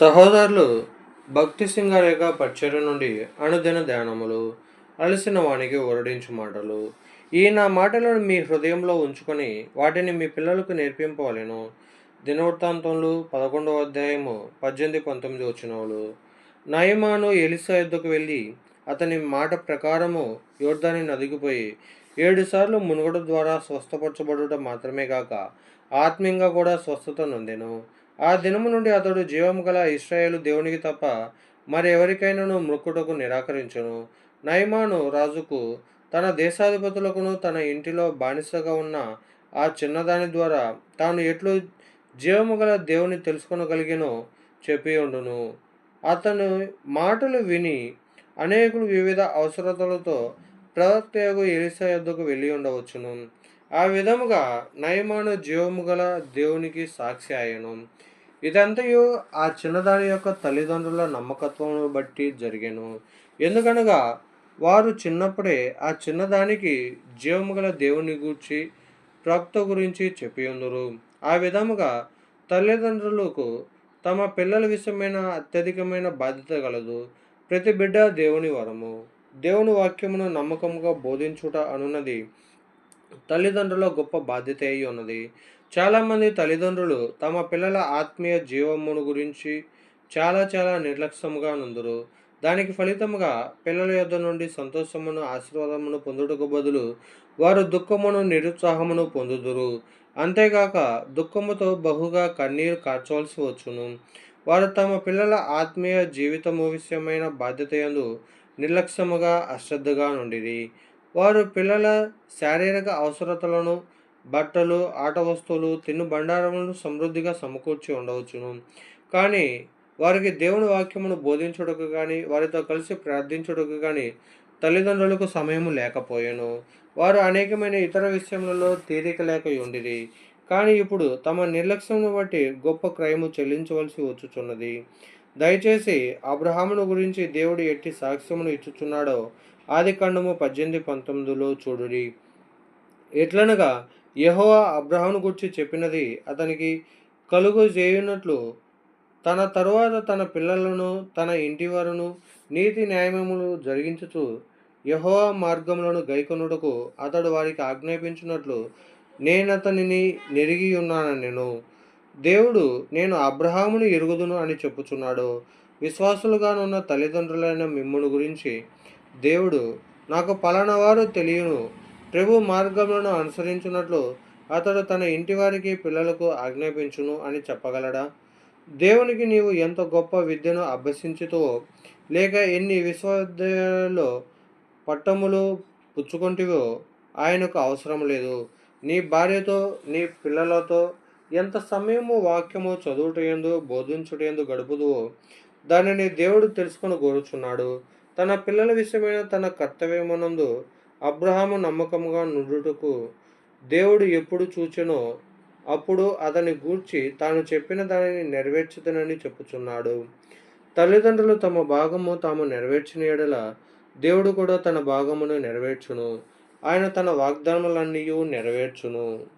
సహోదరులు భక్తి సింగారేఖ పచ్చడి నుండి అనుదిన ధ్యానములు అలసిన వానికి ఒరడించు మాటలు. ఈ నా మాటలను మీ హృదయంలో ఉంచుకొని వాటిని మీ పిల్లలకు నేర్పింపవలను. దినవృత్తాంతంలో పదకొండవ అధ్యాయము పద్దెనిమిది పంతొమ్మిది వచ్చినవులు. నయమాను ఎలిసా యుద్ధకు వెళ్ళి అతని మాట ప్రకారము యోర్ధాన్ని నదిగిపోయి ఏడుసార్లు మునుగడ ద్వారా స్వస్థపరచబడుట మాత్రమే కాక ఆత్మీయంగా కూడా స్వస్థత నొందెను. ఆ దినము నుండి అతడు జీవము గల ఇస్రాయేలు దేవునికి తప్ప మరెవరికైనాను మృక్కుటకు నిరాకరించును. నైమాను రాజుకు తన దేశాధిపతులకును తన ఇంటిలో బానిసగా ఉన్న ఆ చిన్నదాని ద్వారా తాను ఎట్లు జీవము గల దేవుని తెలుసుకొనగలిగినో చెప్పి ఉండును. అతను మాటలు విని అనేకులు వివిధ అవసరతలతో ప్రవక్తయగు ఎలిసా యొద్దకు వెళ్ళి ఉండవచ్చును. ఆ విధముగా నయమాను జీవము గల దేవునికి సాక్షి అయ్యను ఇదంతయు ఆ చిన్నదాని యొక్క తల్లిదండ్రుల నమ్మకత్వమును బట్టి జరిగాను. ఎందుకనగా వారు చిన్నప్పుడే ఆ చిన్నదానికి జీవము గల దేవుని గూర్చి ప్రవక్త గురించి చెప్పి ఉందరు ఆ విధముగా తల్లిదండ్రులకు తమ పిల్లల విషయమైన అత్యధికమైన బాధ్యత కలదు ప్రతి బిడ్డ దేవుని వరము. దేవుని వాక్యమును నమ్మకముగా బోధించుట అనున్నది తల్లిదండ్రుల గొప్ప బాధ్యత అయి ఉన్నది. చాలామంది తల్లిదండ్రులు తమ పిల్లల ఆత్మీయ జీవమును గురించి చాలా చాలా నిర్లక్ష్యముగా నుందురు. దానికి ఫలితముగా పిల్లల యొద్ద నుండి సంతోషమును ఆశీర్వాదమును పొందుటకు బదులు వారు దుఃఖమును నిరుత్సాహమును పొందుదురు. అంతేగాక దుఃఖముతో బహుగా కన్నీరు కార్చవలసి వచ్చును. వారు తమ పిల్లల ఆత్మీయ జీవితము విషయమైన బాధ్యత నిర్లక్ష్యముగా అశ్రద్ధగా నుండిరి. వారు పిల్లల శారీరక అవసరతలను బట్టలు ఆట వస్తువులు తిను బండారములను సమృద్ధిగా సమకూర్చి ఉండవచ్చును. కానీ వారికి దేవుని వాక్యమును బోధించుటకు కానీ వారితో కలిసి ప్రార్థించుటకు కానీ తల్లిదండ్రులకు సమయము లేకపోయాను. వారు అనేకమైన ఇతర విషయములలో తీరిక లేక ఉండిరి కానీ ఇప్పుడు తమ నిర్లక్ష్యమును బట్టి గొప్ప క్రయము చెల్లించవలసి వచ్చుచున్నది. దయచేసి అబ్రహామును గురించి దేవుడు ఎట్టి సాక్ష్యమును ఇచ్చుచున్నాడో ఆది కాండము పద్దెనిమిది పంతొమ్మిదిలో చూడుడి. ఎట్లనగా యహోవా అబ్రహామును గురించి చెప్పినది అతనికి కలుగు చేయునట్లు తన తరువాత తన పిల్లలను తన ఇంటి వారును నీతి న్యాయములు జరిగించుచు యహోవా మార్గములను గైకొనుటకు అతడు వారికి ఆజ్ఞాపించినట్లు నేనతనిని నెరిగి ఉన్నాను నేను దేవుడు నేను అబ్రహామును ఎరుగుదును అని చెప్పుచున్నాడు. విశ్వాసులుగానున్న తల్లిదండ్రులైన మిమ్మును గురించి దేవుడు నాకు పలానా వారు తెలియను. ప్రభు మార్గములను అనుసరించినట్లు అతడు తన ఇంటి వారికి పిల్లలకు ఆజ్ఞాపించును అని చెప్పగలడా? దేవునికి నీవు ఎంత గొప్ప విద్యను అభ్యసించుతో లేక ఎన్ని విశ్వవిద్యాలయాల్లో పట్టములు పుచ్చుకుంటివో ఆయనకు అవసరం లేదు. నీ భార్యతో నీ పిల్లలతో ఎంత సమయము వాక్యము చదువుటయందు బోధించుటయందు గడుపుదువో దానిని దేవుడు తెలుసుకొని కోరుచున్నాడు తన పిల్లల విషయమైన తన కర్తవ్యమునందు అబ్రహాము నమ్మకముగా నుండుటకు దేవుడు ఎప్పుడు చూచెనో అప్పుడు అతని గూర్చి తాను చెప్పిన దానిని నెరవేర్చుదనని చెప్పుచున్నాడు. తల్లిదండ్రులు తమ భాగము తాము నెరవేర్చిన ఎడల దేవుడు కూడా తన భాగమును నెరవేర్చును. ఆయన తన వాగ్దానములన్నీ నెరవేర్చును.